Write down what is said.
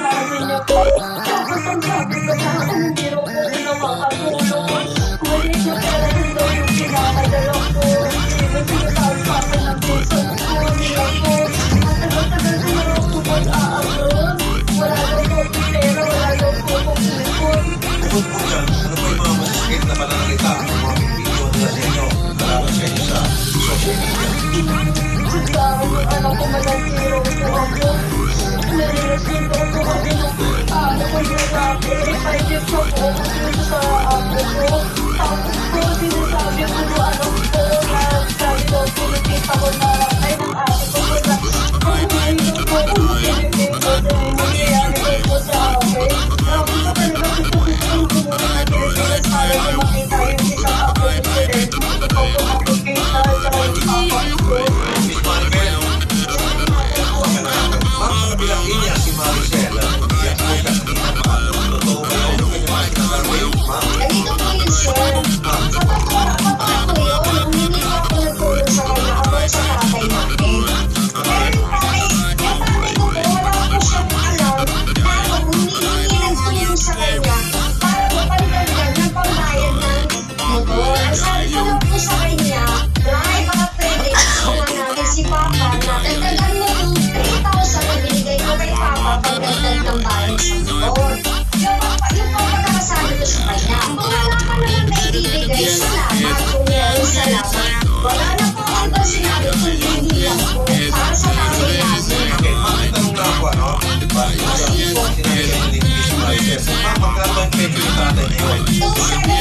Sabi niya ko, tapos ang sabi ko sa akin, hindi Thank you. Mama got my favorite.